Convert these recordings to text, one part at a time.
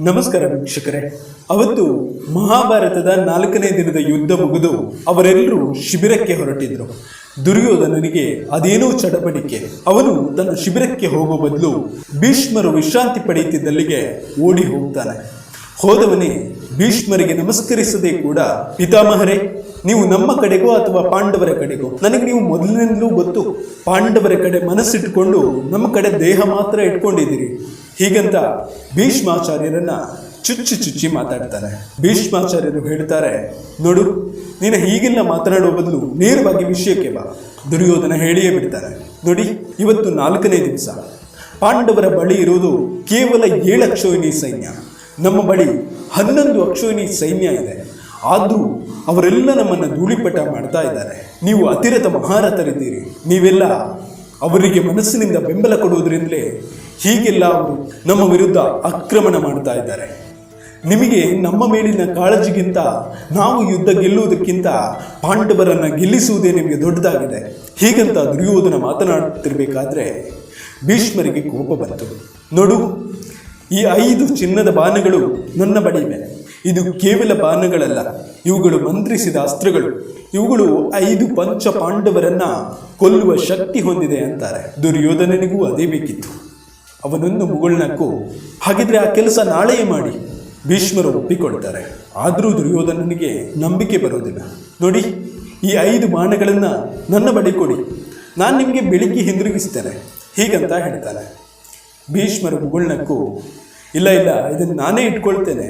ನಮಸ್ಕಾರ ವೀಕ್ಷಕರೇ. ಅವತ್ತು ಮಹಾಭಾರತದ ನಾಲ್ಕನೇ ದಿನದ ಯುದ್ಧ ಮುಗಿದು ಅವರೆಲ್ಲರೂ ಶಿಬಿರಕ್ಕೆ ಹೊರಟಿದ್ರು. ದುರ್ಯೋಧನನಿಗೆ ಅದೇನೋ ಚಡಪಡಿಕೆ ಅವನು ತನ್ನ ಶಿಬಿರಕ್ಕೆ ಹೋಗುವ ಬದಲು ಭೀಷ್ಮರು ವಿಶ್ರಾಂತಿ ಪಡೆಯುತ್ತಿದ್ದಲ್ಲಿಗೆ ಓಡಿ ಹೋಗ್ತಾನೆ. ಹೋದವನೇ, ಭೀಷ್ಮರಿಗೆ ನಮಸ್ಕರಿಸದೆ ಕೂಡ, ಪಿತಾಮಹರೇ, ನೀವು ನಮ್ಮ ಕಡೆಗೋ ಅಥವಾ ಪಾಂಡವರ ಕಡೆಗೋ? ನನಗೆ ನೀವು ಮೊದಲಿನಿಂದಲೂ ಗೊತ್ತು. ಪಾಂಡವರ ಕಡೆ ಮನಸ್ಸಿಟ್ಕೊಂಡು ನಮ್ಮ ಕಡೆ ದೇಹ ಮಾತ್ರ ಇಟ್ಕೊಂಡಿದ್ದೀರಿ. ಹೀಗಂತ ಭೀಷ್ಮಾಚಾರ್ಯರನ್ನ ಚುಚ್ಚಿ ಚುಚ್ಚಿ ಮಾತಾಡ್ತಾರೆ. ಭೀಷ್ಮಾಚಾರ್ಯರು ಹೇಳ್ತಾರೆ ನೋಡು ನೀನು ಹೀಗೆಲ್ಲ ಮಾತನಾಡುವ ಬದಲು ನೇರವಾಗಿ ವಿಷಯಕ್ಕೆ ಬಾ. ದುರ್ಯೋಧನ ಹೇಳಿಯೇ ಬಿಡ್ತಾರೆ. ನೋಡಿ ಇವತ್ತು ನಾಲ್ಕನೇ ದಿವಸ. ಪಾಂಡವರ ಬಳಿ ಇರುವುದು ಕೇವಲ ಏಳು ಅಕ್ಷೋಹಿಣಿ ಸೈನ್ಯ. ನಮ್ಮ ಬಳಿ ಹನ್ನೊಂದು ಅಕ್ಷೋಹಿಣಿ ಸೈನ್ಯ ಇದೆ. ಆದರೂ ಅವರೆಲ್ಲ ನಮ್ಮನ್ನು ಧೂಳಿಪಟ ಮಾಡ್ತಾ ಇದ್ದಾರೆ. ನೀವು ಅತಿರಥ ಮಹಾರಥರಿದ್ದೀರಿ. ನೀವೆಲ್ಲ ಅವರಿಗೆ ಮನಸ್ಸಿನಿಂದ ಬೆಂಬಲ ಕೊಡುವುದರಿಂದಲೇ ಹೀಗೆಲ್ಲ ಅವರು ನಮ್ಮ ವಿರುದ್ಧ ಆಕ್ರಮಣ ಮಾಡ್ತಾ ಇದ್ದಾರೆ. ನಿಮಗೆ ನಮ್ಮ ಮೇಲಿನ ಕಾಳಜಿಗಿಂತ ನಾವು ಯುದ್ಧ ಗೆಲ್ಲುವುದಕ್ಕಿಂತ ಪಾಂಡವರನ್ನು ಗೆಲ್ಲಿಸುವುದೇ ನಿಮಗೆ ದೊಡ್ಡದಾಗಿದೆ. ಹೀಗಂತ ದುರ್ಯೋಧನ ಮಾತನಾಡುತ್ತಿರಬೇಕಾದ್ರೆ ಭೀಷ್ಮರಿಗೆ ಕೋಪ ಬಂತು. ನೋಡು, ಈ ಐದು ಚಿನ್ನದ ಬಾಣಗಳು ನನ್ನ ಬಳಿ ಇವೆ. ಇದು ಕೇವಲ ಬಾಣಗಳಲ್ಲ ಇವುಗಳು ಮಂತ್ರಿಸಿದ ಅಸ್ತ್ರಗಳು. ಇವುಗಳು ಐದು ಪಂಚ ಪಾಂಡವರನ್ನ ಕೊಲ್ಲುವ ಶಕ್ತಿ ಹೊಂದಿದೆ ಅಂತಾರೆ. ದುರ್ಯೋಧನನಿಗೂ ಅದೇ ಬೇಕಿತ್ತು. ಅವನೊಂದು ಮುಗುಳ್ನಕ್ಕೂ ಹಾಗಿದ್ರೆ ಆ ಕೆಲಸ ನಾಳೆಯೇ ಮಾಡಿ. ಭೀಷ್ಮರು ಒಪ್ಪಿಕೊಳ್ತಾರೆ. ಆದರೂ ದುರ್ಯೋಧನನಿಗೆ ನಂಬಿಕೆ ಬರೋದಿಲ್ಲ. ನೋಡಿ, ಈ ಐದು ಬಾಣಗಳನ್ನು ನನ್ನ ಬಳಿ ಕೊಡಿ. ನಾನು ನಿಮಗೆ ಬೆಳಿಗ್ಗೆ ಹಿಂದಿರುಗಿಸ್ತೇನೆ. ಹೀಗಂತ ಹೇಳ್ತಾರೆ ಭೀಷ್ಮರು ಮುಗುಳ್ನಕ್ಕೂ ಇಲ್ಲ ಇಲ್ಲ, ಇದನ್ನು ನಾನೇ ಇಟ್ಕೊಳ್ತೇನೆ.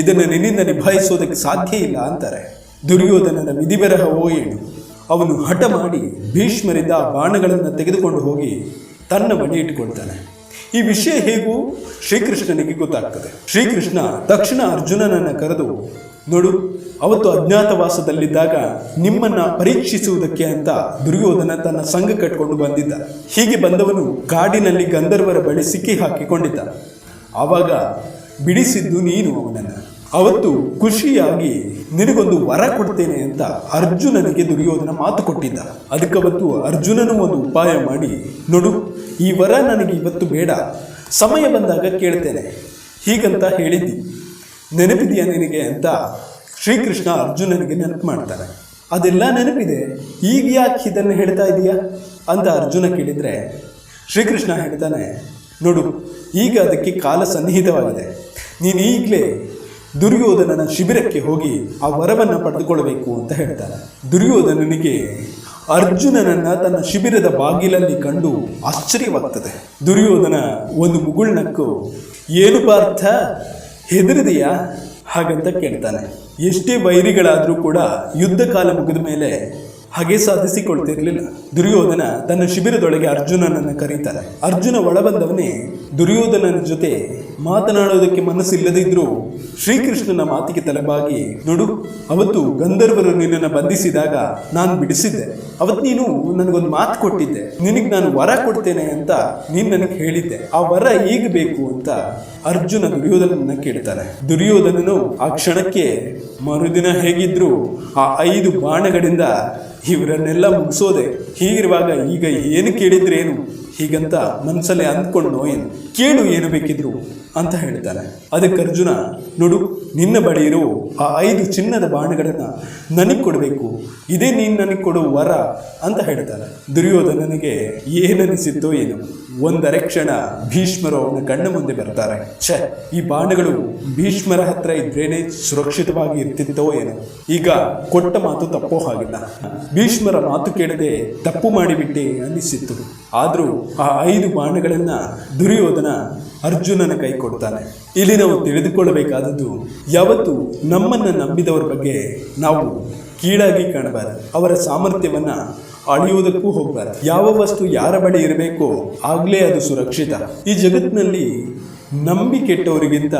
ಇದನ್ನು ನಿನ್ನಿಂದ ನಿಭಾಯಿಸುವುದಕ್ಕೆ ಸಾಧ್ಯ ಇಲ್ಲ ಅಂತಾರೆ. ದುರ್ಯೋಧನನ ವಿಧಿಬರಹವೋ ಏನು ಅವನು ಹಠ ಮಾಡಿ ಭೀಷ್ಮರಿಂದ ಬಾಣಗಳನ್ನು ತೆಗೆದುಕೊಂಡು ಹೋಗಿ ತನ್ನ ಬಳಿ ಇಟ್ಟುಕೊಳ್ತಾನೆ ಈ ವಿಷಯ ಹೇಗೂ ಶ್ರೀಕೃಷ್ಣನಿಗೆ ಗೊತ್ತಾಗ್ತದೆ. ಶ್ರೀಕೃಷ್ಣ ತಕ್ಷಣ ಅರ್ಜುನನನ್ನು ಕರೆದು, ನೋಡು, ಅವತ್ತು ಅಜ್ಞಾತವಾಸದಲ್ಲಿದ್ದಾಗ ನಿಮ್ಮನ್ನ ಪರೀಕ್ಷಿಸುವುದಕ್ಕೆ ಅಂತ ದುರ್ಯೋಧನ ತನ್ನ ಸಂಘ ಕಟ್ಟಿಕೊಂಡು ಬಂದಿದ್ದ. ಹೀಗೆ ಬಂದವನು ಕಾಡಿನಲ್ಲಿ ಗಂಧರ್ವರ ಬಳಿ ಸಿಕ್ಕಿ ಹಾಕಿಕೊಂಡಿದ್ದ. ಆವಾಗ ಬಿಡಿಸಿದ್ದು ನೀನು. ಅವನನ್ನು ಅವತ್ತು ಖುಷಿಯಾಗಿ ನಿನಗೊಂದು ವರ ಕೊಡ್ತೇನೆ ಅಂತ ಅರ್ಜುನನಿಗೆ ದುರ್ಯೋಧನ ಮಾತು ಕೊಟ್ಟಿದ್ದ. ಅದಕ್ಕವತ್ತು ಅರ್ಜುನನು ಒಂದು ಉಪಾಯ ಮಾಡಿ, ನೋಡು, ಈ ವರ ನನಗೆ ಇವತ್ತು ಬೇಡ. ಸಮಯ ಬಂದಾಗ ಕೇಳ್ತೇನೆ. ಹೀಗಂತ ಹೇಳಿದ್ದಿ. ನೆನಪಿದೆಯಾ ನಿನಗೆ? ಅಂತ ಶ್ರೀಕೃಷ್ಣ ಅರ್ಜುನನಿಗೆ ನೆನಪು ಮಾಡ್ತಾರೆ ಅದೆಲ್ಲ ನೆನಪಿದೆ. ಈಗ ಯಾಕೆ ಇದನ್ನು ಹೇಳ್ತಾ ಇದೀಯಾ ಅಂತ ಅರ್ಜುನ ಕೇಳಿದರೆ, ಶ್ರೀಕೃಷ್ಣ ಹೇಳ್ತಾನೆ, ನೋಡು, ಈಗ ಅದಕ್ಕೆ ಕಾಲ ಸನ್ನಿಹಿತವಾಗಿದೆ. ನೀನು ಈಗಲೇ ದುರ್ಯೋಧನನ ಶಿಬಿರಕ್ಕೆ ಹೋಗಿ ಆ ವರವನ್ನು ಪಡೆದುಕೊಳ್ಳಬೇಕು ಅಂತ ಹೇಳ್ತಾನೆ. ದುರ್ಯೋಧನನಿಗೆ ಅರ್ಜುನನನ್ನ ತನ್ನ ಶಿಬಿರದ ಬಾಗಿಲಲ್ಲಿ ಕಂಡು ಆಶ್ಚರ್ಯವಾಗ್ತದೆ. ದುರ್ಯೋಧನ, ಒಂದು ಮುಗುಳ್ನಕ್ಕು ಏನು ಪಾರ್ಥ? ಹೆದರಿದೆಯಾ? ಹಾಗಂತ ಕೇಳ್ತಾನೆ. ಎಷ್ಟೇ ವೈರಿಗಳಾದರೂ ಕೂಡ ಯುದ್ಧ ಕಾಲ ಮುಗಿದ ಮೇಲೆ ಹಾಗೆ ಸಾಧಿಸಿಕೊಳ್ತಿರಲಿಲ್ಲ. ದುರ್ಯೋಧನ ತನ್ನ ಶಿಬಿರದೊಳಗೆ ಅರ್ಜುನನನ್ನು ಕರೀತಾರೆ ಅರ್ಜುನ ಒಳಬಂದವನೇ ದುರ್ಯೋಧನನ ಜೊತೆ ಮಾತನಾಡೋದಕ್ಕೆ ಮನಸ್ಸಿಲ್ಲದಿದ್ರೂ ಶ್ರೀಕೃಷ್ಣನ ಮಾತಿಗೆ ತಲೆಬಾಗಿ, ನೋಡು, ಅವತ್ತು ಗಂಧರ್ವರು ನಿನ್ನನ್ನು ಬಂಧಿಸಿದಾಗ ನಾನು ಬಿಡಿಸಿದ್ದೆ. ಅವತ್ತು ನೀನು ನನಗೊಂದು ಮಾತು ಕೊಟ್ಟಿದ್ದೆ. ನಿನಗೆ ನಾನು ವರ ಕೊಡ್ತೇನೆ ಅಂತ ನೀನು ನನಗೆ ಹೇಳಿದ್ದೆ. ಆ ವರ ಈಗ ಬೇಕು ಅಂತ ಅರ್ಜುನ ದುರ್ಯೋಧನನ್ನ ಕೇಳ್ತಾರೆ. ದುರ್ಯೋಧನನು ಆ ಕ್ಷಣಕ್ಕೆ ಮರುದಿನ ಹೇಗಿದ್ರು ಆ ಐದು ಬಾಣಗಳಿಂದ ಇವರನ್ನೆಲ್ಲ ಮುಗಿಸೋದೆ. ಹೀಗಿರುವಾಗ ಈಗ ಏನು ಕೇಳಿದ್ರೇನು? ಹೀಗಂತ ಮನಸ್ಸಲ್ಲೇ ಅಂದ್ಕೊಂಡು ಏನು? ಕೇಳು ಏನು ಬೇಕಿದ್ರು ಅಂತ ಹೇಳ್ತಾನೆ. ಅದಕ್ಕೆ ಅರ್ಜುನ, ನೋಡು, ನಿನ್ನ ಬಳಿ ಇರೋ ಆ ಐದು ಚಿನ್ನದ ಬಾಣಗಳನ್ನು ನನಗೆ ಕೊಡಬೇಕು. ಇದೇ ನೀನು ನನಗೆ ಕೊಡು ವರ ಅಂತ ಹೇಳ್ತಾನೆ. ದುರ್ಯೋಧನನಿಗೆ ಏನನಿಸಿತ್ತೋ ಏನು? ಒಂದರೆ ಕ್ಷಣ ಭೀಷ್ಮರು ಅವನ ಕಣ್ಣ ಮುಂದೆ ಬರ್ತಾರೆ. ಛೆ, ಈ ಬಾಣಗಳು ಭೀಷ್ಮರ ಹತ್ರ ಇದ್ರೇನೆ ಸುರಕ್ಷಿತವಾಗಿ ಇರ್ತಿತ್ತೋ ಏನೋ? ಈಗ ಕೊಟ್ಟ ಮಾತು ತಪ್ಪೋ ಹಾಗಿಲ್ಲ. ಭೀಷ್ಮರ ಮಾತು ಕೇಳದೆ ತಪ್ಪು ಮಾಡಿಬಿಟ್ಟೆ ಅನ್ನಿಸಿತ್ತು. ಆದರೂ ಆ ಐದು ಬಾಣಗಳನ್ನು ದುರ್ಯೋಧನ ಅರ್ಜುನನ ಕೈ ಕೊಡ್ತಾನೆ. ಇಲ್ಲಿ ನಾವು ತಿಳಿದುಕೊಳ್ಳಬೇಕಾದದ್ದು, ಯಾವತ್ತು ನಮ್ಮನ್ನು ನಂಬಿದವರ ಬಗ್ಗೆ ನಾವು ಕೀಳಾಗಿ ಕಾಣಬಾರದು. ಅವರ ಸಾಮರ್ಥ್ಯವನ್ನು ಅಳೆಯುವುದಕ್ಕೂ ಹೋಗಬಾರದು. ಯಾವ ವಸ್ತು ಯಾರ ಬಳಿ ಇರಬೇಕೋ ಆಗಲೇ ಅದು ಸುರಕ್ಷಿತ. ಈ ಜಗತ್ತಿನಲ್ಲಿ ನಂಬಿ ಕೆಟ್ಟವರಿಗಿಂತ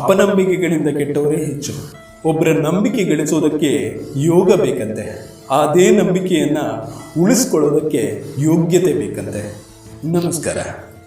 ಅಪನಂಬಿಕೆಗಳಿಂದ ಕೆಟ್ಟವರೇ ಹೆಚ್ಚು. ಒಬ್ಬರ ನಂಬಿಕೆ ಗಳಿಸೋದಕ್ಕೆ ಯೋಗ ಬೇಕಂತೆ. ಅದೇ ನಂಬಿಕೆಯನ್ನು ಉಳಿಸ್ಕೊಳ್ಳೋದಕ್ಕೆ ಯೋಗ್ಯತೆ ಬೇಕಂತೆ. ನಮಸ್ಕಾರ.